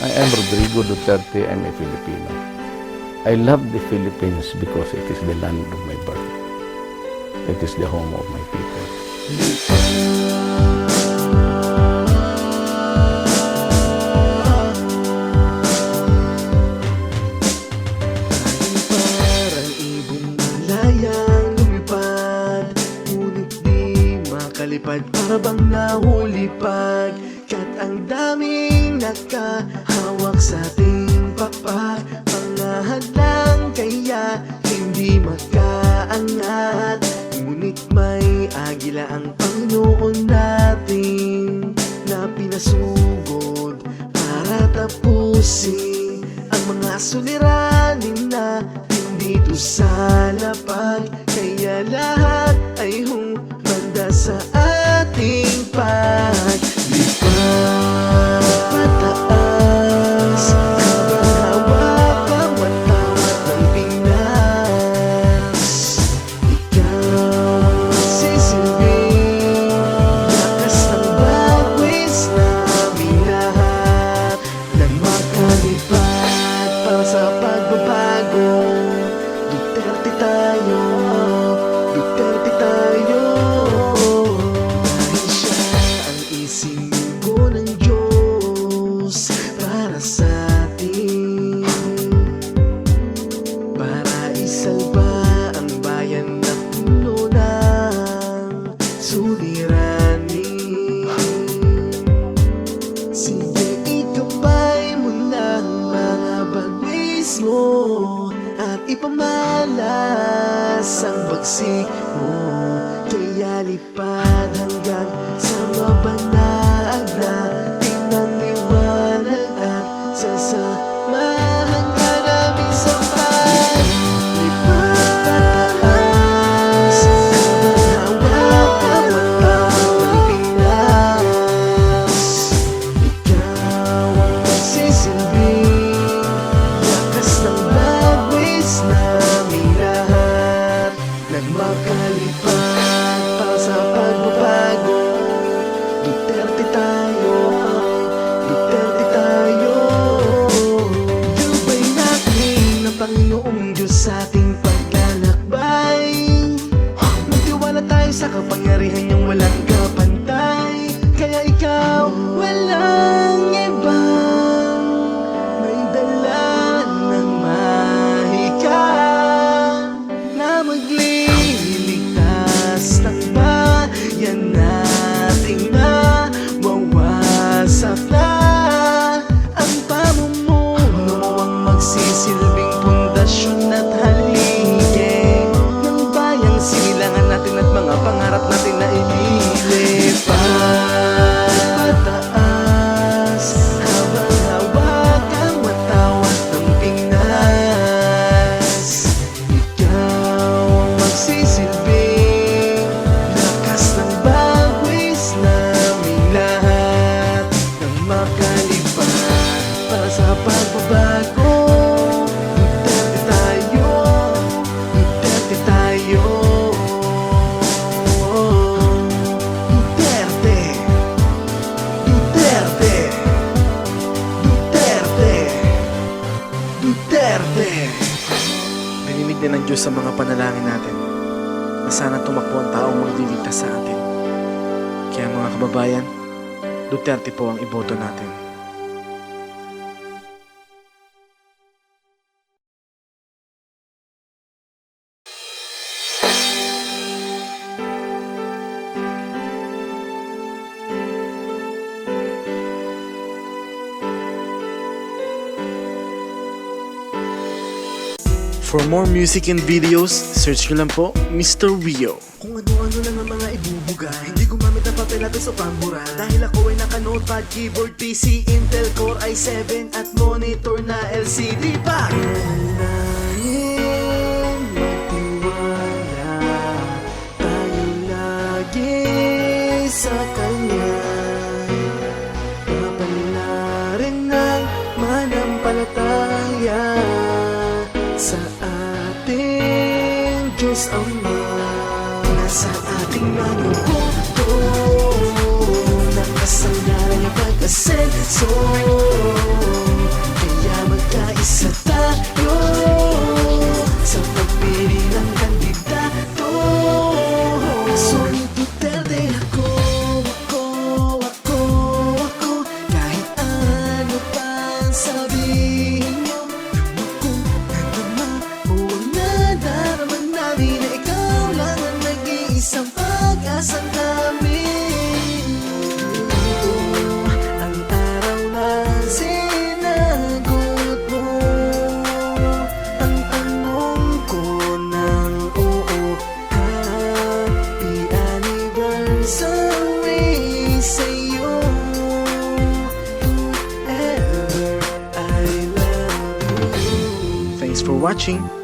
I am Rodrigo Duterte. I'm a Filipino. I love the Philippines because it is the land of my birth. It is the home of my people. Makalipad Para bang nahuli pag Kat ang daming nakahawak sa ating papa Mga hadlang kaya hindi makaangat Ngunit may agila ang Panginoon natin Na pinasugod para Ang mga suliranin na dito sa lapag Kaya lahat ay humanda sa ating paglipad sa pagbabago. Duterte tayo, Duterte tayo. Siya ang isinugo ng Diyos Para sa atin. Para isalba ang bayan na puno ng suliranin ipamalas ang bagsik mo Kaya lipad hanggang sa mabanaag na tayo Dininig na ng Diyos sa mga panalangin natin na sana tumakbo ang taong magliligtas sa atin. Kaya mga kababayan, Duterte po ang iboto natin. For more music and videos, search nyo lang po Mr. Rio. Kung ano-ano lang ang mga ibubuga Hindi gumamit ng papel at sa pambura Dahil ako ay naka-notepad, keyboard, PC, Intel Core i7 At monitor na LCD pa Diyos ang nasa ating mga puto Nakasandalan ang pagkasenso Kaya magkaisa tayo Sa pagpili ng kandidato. Sulit tutelde ako Ako, ako, ako Kahit ano pang sabihin. Watching.